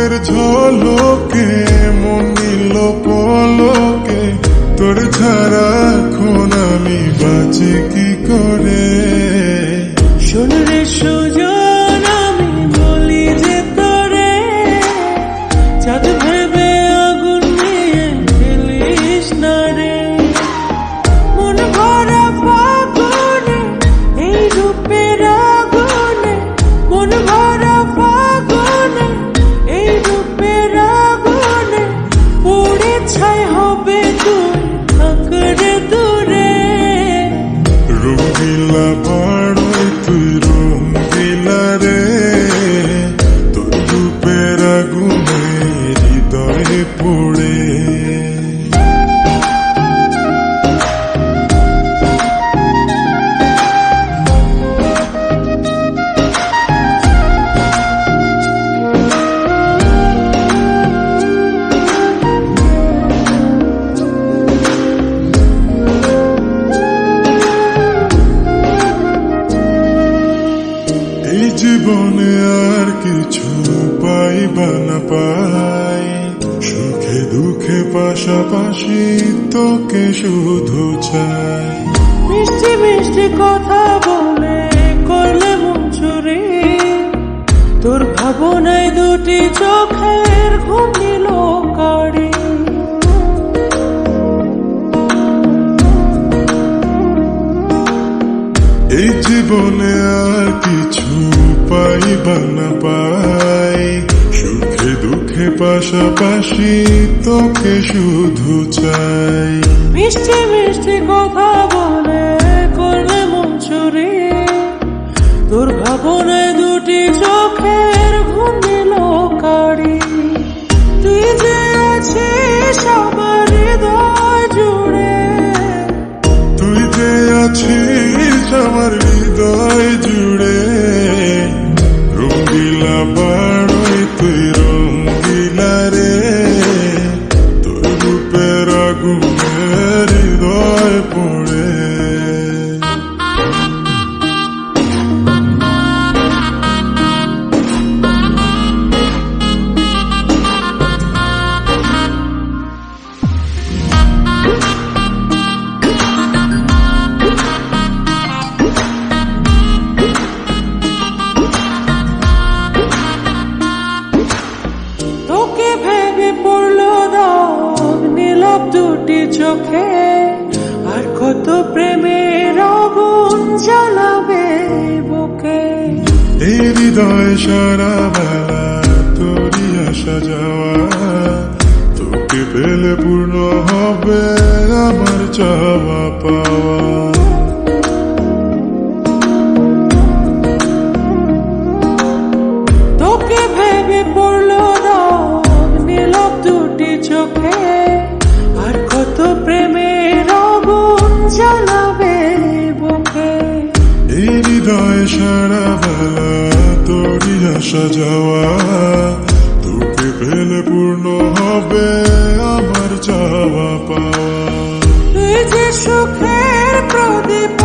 রূপের ঝলকে মন নিল পলকে তোর ছাড়া এখন আমি বাঁচি কি করে? পাশাপাশি তোকে শুধু চাই মিষ্টি মিষ্টি কথা বলে করলে মন চুরি তোর ভাবনায় দুটি চোখের ঘুম নিল কাড়ি। এই জীবনে আর কিছু পাইবা না পাই পাশাপাশি তোকে শুধু চাই। মিষ্টি মিষ্টি কথা বলে করলে মন চুরি তোর ভাবনায় দুটি চোখের ঘুম নিল কাড়ি তুই যে আছিস আমার হৃদয় জুড়ে। তুই যে আছিস darei. চোখে আর কত প্রেমের আগুন জ্বালাবে বুকে? এই হৃদয় সারা বেলা তোরই আসা যাওয়া তোকে পেলে পূর্ণ হবে আমার চাওয়া পাওয়া। তোকে ভেবে পড়ল এই হৃদয়ে সারা বেলা তোরই আসা যাওয়া। তোকে পেলে পূর্ণ হবে আমার চাওয়া পাওয়া। এই যে সুখের প্রদীপ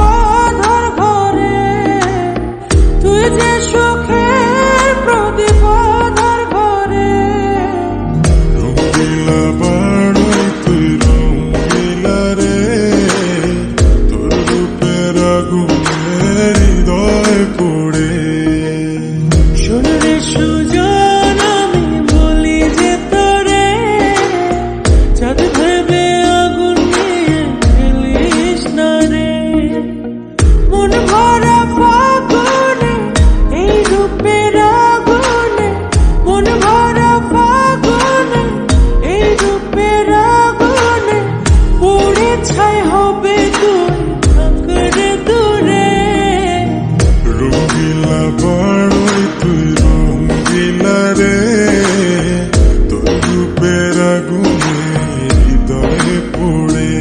হৃদয়ে পড়ে।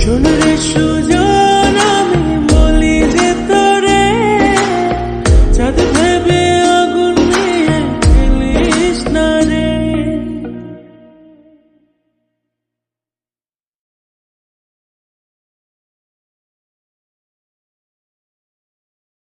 শোনরে সুযোগ